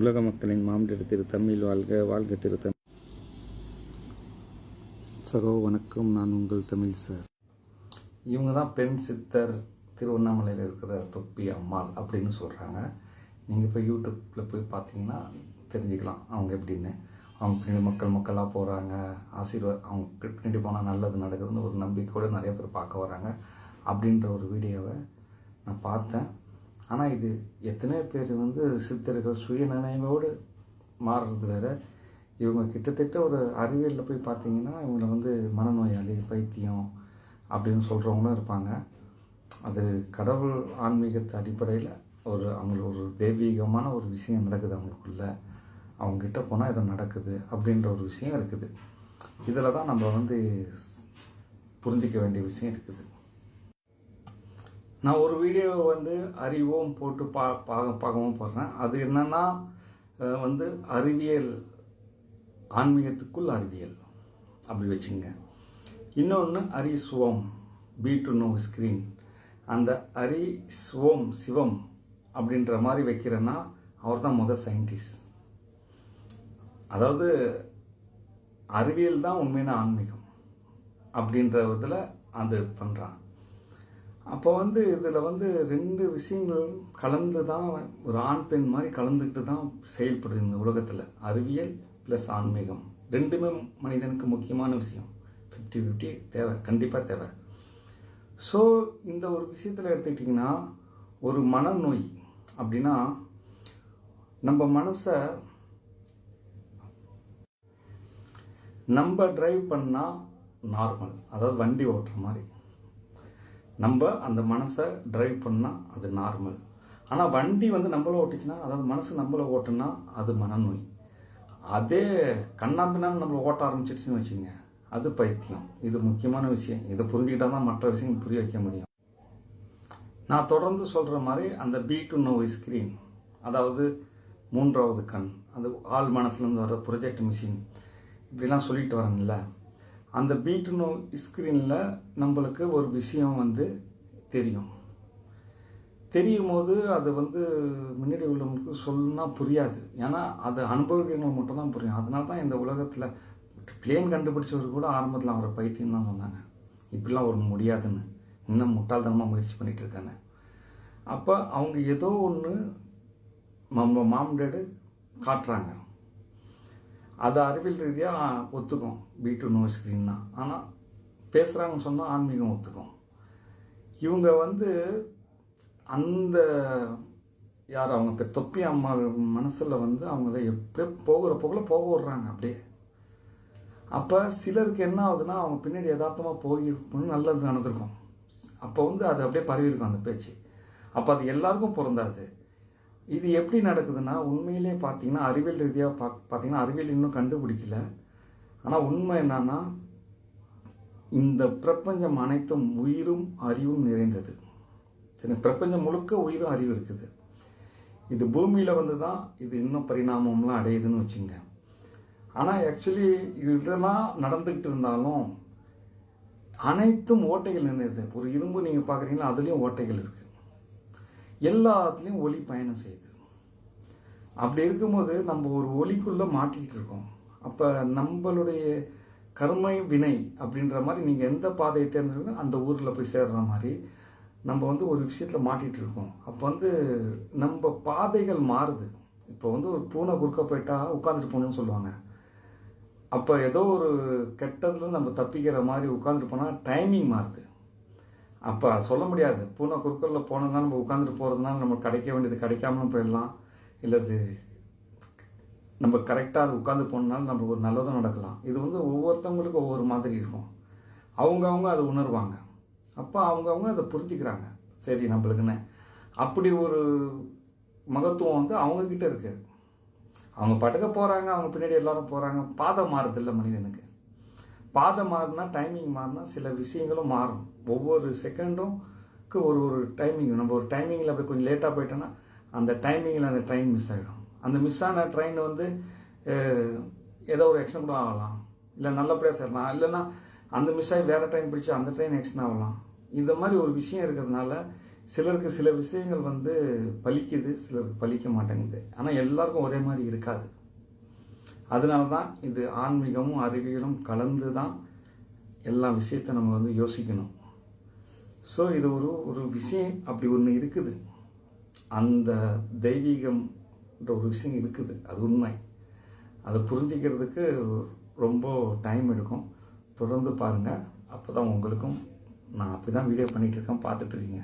உலக மக்களின் மாம்டெடு திரு தமிழ் வாழ்க வாழ்க திரு தமிழ் சகோ வணக்கம். நான் உங்கள் தமிழ் சார். இவங்க தான் பெண் சித்தர் திருவண்ணாமலையில் இருக்கிற தொப்பி அம்மாள் அப்படின்னு சொல்கிறாங்க நீங்கள் இப்போ யூடியூப்பில் போய் பார்த்தீங்கன்னா தெரிஞ்சுக்கலாம் அவங்க எப்படின்னு. அவங்க பின்னாடி மக்கள் மக்களாக போகிறாங்க ஆசீர்வாத் அவங்க பின்னாடி போனால் நல்லது நடக்குதுன்னு ஒரு நம்பிக்கையோடு நிறைய பேர் பார்க்க வராங்க. அப்படின்ற ஒரு வீடியோவை நான் பார்த்தேன். ஆனால் இது எத்தனை பேர் வந்து சித்தர்கள் சுய நினைவோடு மாறுறது வேற. இவங்க கிட்டத்தட்ட ஒரு அறிவியலில் போய் பார்த்தீங்கன்னா இவங்களை வந்து மனநோயாளி பைத்தியம் அப்படின்னு சொல்கிறவங்களும் இருப்பாங்க. அது கடவுள் ஆன்மீகத்து அடிப்படையில் ஒரு அவங்களுக்கு ஒரு தெய்வீகமான ஒரு விஷயம் நடக்குது அவங்களுக்குள்ள. அவங்கக்கிட்ட போனால் ஏதோ நடக்குது அப்படின்ற ஒரு விஷயம் இருக்குது. இதில் தான் நம்ம வந்து புரிஞ்சிக்க வேண்டிய விஷயம் இருக்குது. நான் ஒரு வீடியோ வந்து அறிவோம் போட்டு பா பார்க்க பார்க்கவும் போடுறேன் அது என்னென்னா வந்து அறிவியல் ஆன்மீகத்துக்குள் அறிவியல். அப்படி வச்சுங்க. இன்னொன்று அரி சுவம் பி டு நோ ஸ்க்ரீன் அந்த அரி சுவம் சிவம் அப்படின்ற மாதிரி வைக்கிறேன்னா அவர் தான் முதல் சயின்டிஸ்ட் அதாவது அறிவியல் தான் உண்மையான ஆன்மீகம் அப்படின்ற இதில் அது பண்ணுறான் அப்போ வந்து இதில் வந்து ரெண்டு விஷயங்கள் கலந்து தான் ஒரு ஆண் பெண் மாதிரி கலந்துக்கிட்டு தான் செயல்படுது இந்த உலகத்தில். அறிவியல் ப்ளஸ் ஆன்மீகம். ரெண்டுமே மனிதனுக்கு முக்கியமான விஷயம். ஃபிஃப்டி ஃபிஃப்டி தேவை கண்டிப்பாக தேவை. ஸோ இந்த ஒரு விஷயத்தில் எடுத்துக்கிட்டிங்கன்னா ஒரு மனநோய் அப்படின்னா நம்ம மனசை நம்ம டிரைவ் பண்ணால் நார்மல் அதாவது வண்டி ஓட்டுற மாதிரி. நம்ம அந்த மனசை டிரைவ் பண்ணால் அது நார்மல் ஆனால் வண்டி வந்து நம்மள ஓட்டுச்சுன்னா அதாவது மனசு நம்மளை ஓட்டுனா அது மனநோய். அதே கண்ணாம்பின்னாலும் நம்மளை ஓட்ட ஆரம்பிச்சிடுச்சுன்னு வச்சுங்க அது பைத்தியம். இது முக்கியமான விஷயம். இதை புரிஞ்சுக்கிட்டால் தான் மற்ற விஷயம் புரிய வைக்க முடியும். நான் தொடர்ந்து சொல்கிற மாதிரி அந்த பி டு நோ ஸ்க்ரீன் அதாவது மூன்றாவது கண் அந்த ஆள் மனசுலேருந்து வர ப்ரொஜெக்ட் மிஷின் இப்படிலாம் சொல்லிட்டு வரேன்ல. அந்த பீட்டுனோ ஸ்க்ரீனில் நம்மளுக்கு ஒரு விஷயம் வந்து தெரியும். தெரியும் போது அது வந்து முன்னாடி உள்ளவங்களுக்கு சொல்லணும்னா புரியாது. ஏன்னா அது அனுபவிக்கிறவங்களுக்கு மட்டும் தான் புரியும். அதனால தான் இந்த உலகத்தில் பிளேன் கண்டுபிடிச்சவர் கூட ஆரம்பத்தில் அவரை பைத்தியம் தான் சொன்னாங்க. இப்படிலாம் ஒரு முடியாதுன்னு. இன்னும் முட்டாள்தனமாக முயற்சி பண்ணிகிட்டு இருக்காங்க அப்போ அவங்க ஏதோ ஒன்று நம்ம மாம்டேடு காட்டுறாங்க. அது அறிவியல் ரீதியாக ஒத்துக்கும். பி டு நோ ஸ்க்ரீன்னா ஆனால் பேசுகிறாங்கன்னு சொன்னால் ஆன்மீகம் ஒத்துக்கும். இவங்க வந்து அந்த யார் அவங்க இப்போ தொப்பி அம்மா மனசில் வந்து அவங்கள எப்படியோ போகிற போகல போக விடுறாங்க அப்படியே. அப்போ சிலருக்கு என்ன ஆகுதுன்னா அவங்க பின்னாடி யதார்த்தமாக போயிருக்கணும்னு நல்லது நடந்திருக்கும். அப்போ வந்து அது அப்படியே பரவி இருக்கும் அந்த பேச்சு. அப்போ அது எல்லாருக்கும் பொருந்தாது. இது எப்படி நடக்குதுன்னா உண்மையிலே பார்த்தீங்கன்னா அறிவியல் ரீதியாக பா பார்த்தீங்கன்னா அறிவியல் இன்னும் கண்டுபிடிக்கல. ஆனால் உண்மை என்னன்னா இந்த பிரபஞ்சம் அனைத்தும் உயிரும் அறிவும் நிறைந்தது. சரி பிரபஞ்சம் முழுக்க உயிரும் அறிவு இருக்குது. இது பூமியில் வந்து தான் இது இன்னும் பரிணாமம்லாம் அடையுதுன்னு வச்சுங்க. ஆனால் ஆக்சுவலி இதெல்லாம் நடந்துக்கிட்டு இருந்தாலும் அனைத்தும் ஓட்டைகள் நிறைந்தது ஒரு இரும்பு நீங்கள் பார்க்குறீங்களா அதுலேயும் ஓட்டைகள் இருக்குது எல்லாத்துலேயும் ஒளி பயணம் செய்யுது. அப்படி இருக்கும்போது நம்ம ஒரு ஒளிக்குள்ளே மாட்டிக்கிட்டு இருக்கோம். அப்போ நம்மளுடைய கர்மை வினை அப்படின்ற மாதிரி நீங்கள் எந்த பாதையை தேர்ந்தெடுக்கணும் அந்த ஊரில் போய் சேர்ற மாதிரி நம்ம வந்து ஒரு விஷயத்தில் மாட்டிகிட்டு இருக்கோம். அப்போ வந்து நம்ம பாதைகள் மாறுது. இப்போ வந்து ஒரு பூனை குறுக்க போயிட்டா உட்காந்துட்டு போகணும்னு சொல்லுவாங்க. அப்போ ஏதோ ஒரு கெட்டதுலேருந்து நம்ம தப்பிக்கிற மாதிரி உட்காந்துட்டு போனால் டைமிங் மாறுது. அப்போ சொல்ல முடியாது. பூனை குறுக்கல்ல போனதுனால நம்ம உட்காந்துட்டு போகிறதுனால நமக்கு கிடைக்க வேண்டியது கிடைக்காமலும் போயிடலாம். இல்லது நம்ம கரெக்டாக அது உட்காந்து போனதுனால நமக்கு ஒரு நல்லதும் நடக்கலாம். இது வந்து ஒவ்வொருத்தவங்களுக்கும் ஒவ்வொரு மாதிரி இருக்கும். அவங்கவுங்க அதை உணர்வாங்க. அப்போ அவங்கவுங்க அதை புரிஞ்சுக்கிறாங்க. சரி நம்மளுக்குன்னு. அப்படி ஒரு மகத்துவம் வந்து அவங்கக்கிட்ட இருக்குது அவங்க பட்டுக்க போகிறாங்க அவங்க பின்னாடி எல்லாரும் போகிறாங்க பாதை மாறுதில்ல மனிதனுக்கு. பாதை மாறினா டைமிங் மாறினா சில விஷயங்களும் மாறும். ஒவ்வொரு செகண்டும்க்கு ஒரு ஒரு டைமிங் நம்ம ஒரு டைமிங்கில் அப்படி கொஞ்சம் லேட்டாக போயிட்டோன்னா அந்த டைமிங்கில் அந்த ட்ரெயின் மிஸ் ஆகிடும் அந்த மிஸ் ஆன ட்ரெயின் வந்து ஏதோ ஒரு ஆக்சிடென்ட் கூட ஆகலாம். இல்லை நல்லபடியாக சேரலாம். இல்லைன்னா அந்த மிஸ் ஆகி வேறு ட்ரெயின் பிடிச்சி அந்த ட்ரெயின் ஆக்சிடென்ட் ஆகலாம். இந்த மாதிரி ஒரு விஷயம் இருக்கிறதுனால சிலருக்கு சில விஷயங்கள் வந்து பலிக்குது சிலருக்கு பலிக்க மாட்டேங்குது. ஆனால் எல்லாருக்கும் ஒரே மாதிரி இருக்காது. அதனால தான் இது ஆன்மீகமும் அறிவியலும் கலந்து தான் எல்லா விஷயத்தை நம்ம வந்து யோசிக்கணும். ஸோ இது ஒரு ஒரு விஷயம் அப்படி ஒன்று இருக்குது. அந்த தெய்வீகம்ன்ற ஒரு விஷயம் இருக்குது. அது உண்மை. அதை புரிஞ்சிக்கிறதுக்கு ரொம்ப டைம் எடுக்கும். தொடர்ந்து பாருங்கள் அப்போ தான் உங்களுக்கும் நான் அப்படி தான் வீடியோ பண்ணிகிட்டு இருக்கேன். பார்த்துட்டு இருக்கீங்க.